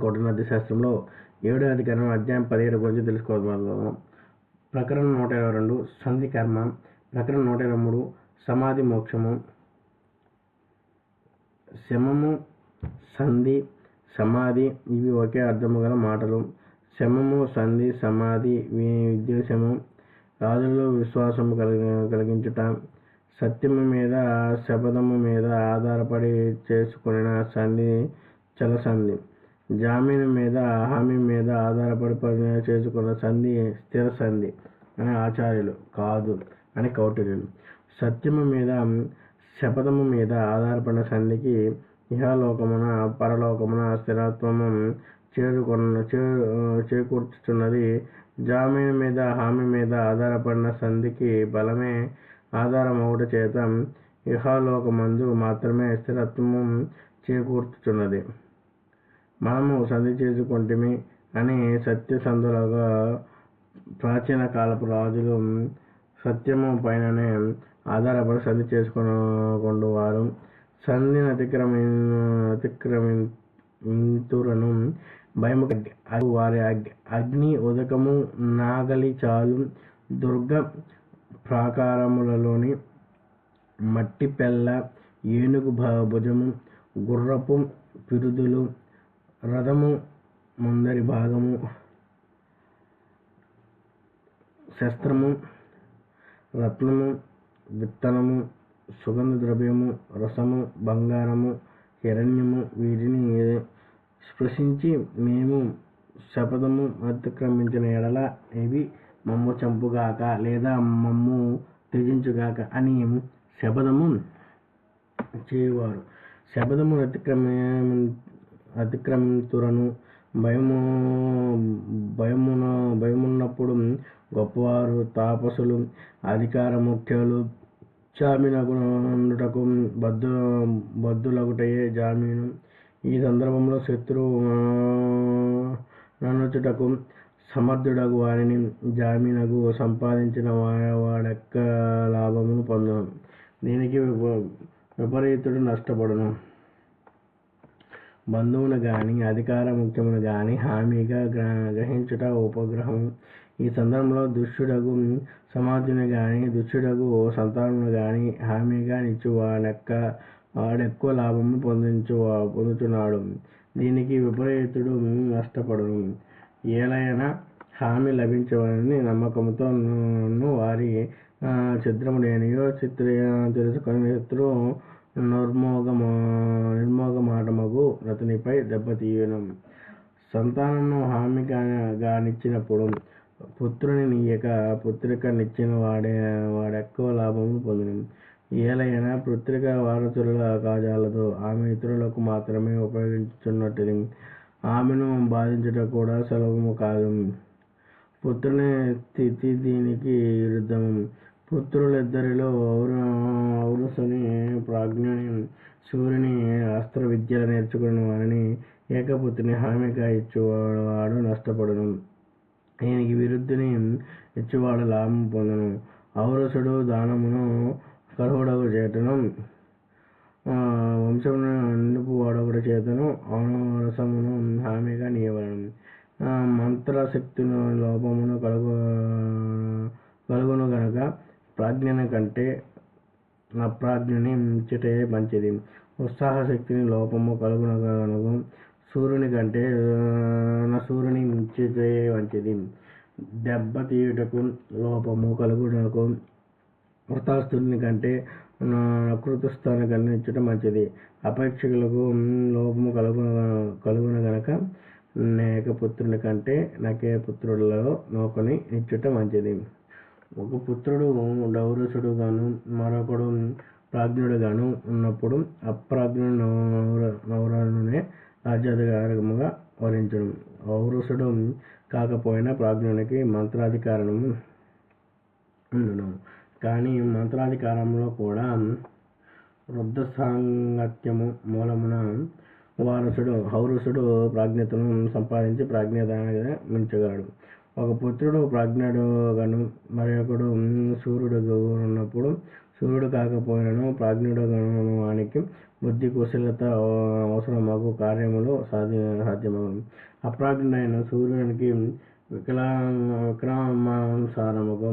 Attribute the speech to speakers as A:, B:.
A: కౌటిల్య శాస్త్రంలో ఏడో అధికారం అధ్యాయం పదిహేడు గురించి తెలుసుకోవాలి ప్రకరణం నూట ఇరవై రెండు సంధి కర్మ. ప్రకరణం నూట ఇరవై మూడు సమాధి మోక్షము. శమము సంధి సమాధి ఇవి ఒకే అర్థము గల మాటలు. శమము సంధి సమాధి ఉద్దేశము రాజుల్లో విశ్వాసము కలిగి కలిగించుట. సత్యము మీద శపథము మీద ఆధారపడి చేసుకున్న సంధి చలసంధి. జామీను మీద హామీ మీద ఆధారపడి పని చేసుకున్న సంధి స్థిర సంధి అని ఆచార్యులు కాదు అని కౌటిల్యులు. సత్యము మీద శపథము మీద ఆధారపడిన సంధికి ఇహలోకమున పరలోకమున స్థిరత్వము చేరుకున్న చే చేకూర్చుతున్నది జామీను మీద హామీ మీద ఆధారపడిన సంధికి బలమే ఆధారం ఒకటి చేత ఇహలోకమందు మాత్రమే స్థిరత్వము చేకూర్చుతున్నది మనము సంధి చేసుకుంటమి అని సత్యసంధులుగా ప్రాచీన కాలపు రాజులు సత్యము పైననే ఆధారపడి సంధి చేసుకుని వారు. సంధిని అతిక్రమి అతిక్రమింతురను భయము వారి అగ్ని ఉదకము నాగలి చాలు దుర్గ ప్రాకారములలోని మట్టి పెళ్ళ ఏనుగు భుజము గుర్రపు పిరుదులు రథము ముందరి భాగము శస్త్రము రత్నము విత్తనము సుగంధ ద్రవ్యము రసము బంగారము హిరణ్యము వీటిని స్పృశించి మేము శపథము అతిక్రమించిన ఎడల ఇవి మమ్ము చంపుగాక లేదా మమ్ము త్యజించుగాక అని శపథము చేయవారు. శపథము అతిక్రమ అతిక్రమితురను. భయము భయమున భయమున్నప్పుడు గొప్పవారు తాపసులు అధికార ముఖ్యులు జామీనగుటకు బద్దు బద్దులగుటయే జామీను. ఈ సందర్భంలో శత్రువు నన్నుచుటకు సమర్థుడగు వారిని జామీనగు సంపాదించిన వాడెక్క లాభమును పొందను. దీనికి విపరీతుడు నష్టపడును. బంధువును గాని అధికార ముఖ్యమును గాని హామీగా గ్రహించుట ఉపగ్రహం ఈ సందర్భంలో దుష్టుడగు సమాజుని గాని దుష్టుడగు సంతానమును గాని హామీగా నిచ్చువాడెక్క వాడెక్కువ లాభము పొందించు పొందుతున్నాడు దీనికి విపరీతుడు నష్టపడును. ఏలైనా హామీ లభించవని నమ్మకంతో వారి చిత్రము లేనియో చిత్ర తెలుసుకొని శత్రువు నిర్మోగమా నిర్మోగమాటమగు రతనిపై దెబ్బతీయడం సంతానము హామీ గానిచ్చినప్పుడు పుత్రుని నీయక పుత్రిక నిచ్చిన వాడే వాడెక్కువ లాభము పొందును. ఏలైనా పుత్రిక వారసుల కాజాలదు ఆమె ఇతరులకు మాత్రమే ఉపయోగించున్నట్టుది ఆమెను బాధించుట కూడా సులభము కాదు. పుత్రుని స్థితి దీనికి విరుద్ధము. పుత్రులిద్దరిలో ఔరసుని ప్రాజ్ఞని సూర్యుని అస్త్ర విద్యలు నేర్చుకున్న వారిని ఏకపుత్రిని హామీగా ఇచ్చేవాడు నష్టపడును. ఈయనకి విరుద్ధుని ఇచ్చేవాడు లాభం పొందును. ఔరసుడు దానమును కరువుడగు చేతను. వంశమును నిలుపు చేతను. ఔరసమును హామీగా నీయవలను. మంత్రశక్తిని లోపమును కలుగు కలుగును గనక ప్రాజ్ఞని కంటే అప్రాజ్ఞని ఇచ్చుటే మంచిది. ఉత్సాహ శక్తిని లోపము కలుగున సూర్యుని కంటే సూర్యుని ముంచితే మంచిది. దెబ్బ తీయుటకు లోపము కలుగునకు వృతాస్తుని కంటే కృతస్థాన కన్నా మంచిది. అపేక్షకులకు లోపము కలుగున కలుగున గనక పుత్రుని కంటే నకే పుత్రులలో నోకొని ఇచ్చుట మంచిది. ఒక పుత్రుడు డౌరసుడు గాను మరొకడు ప్రాజ్ఞుడు గాను ఉన్నప్పుడు అప్రాజ్ఞుడు నౌర నౌరనునే రాజ్యాధికారముగా వరించడం ఔరసుడు కాకపోయినా ప్రాజ్ఞునికి మంత్రాధికారము ఉండును. కానీ మంత్రాధికారంలో కూడా వృద్ధ సాంగత్యము మూలమున వారసుడు హౌరసుడు ప్రాజ్ఞతను సంపాదించి ప్రాజ్ఞత మించగలడు ఒక పుత్రుడు ప్రాజ్ఞుడు గను మరొకడు సూర్యుడు ఉన్నప్పుడు సూర్యుడు కాకపోయినను ప్రాజ్ఞుడు గను వానికి బుద్ధి కుశలత అవసరమగు కార్యములు సాధ్య సాధ్యమగును అప్రాజ్ఞుడైన సూర్యునికి వికలా విక్రమానుసారముగా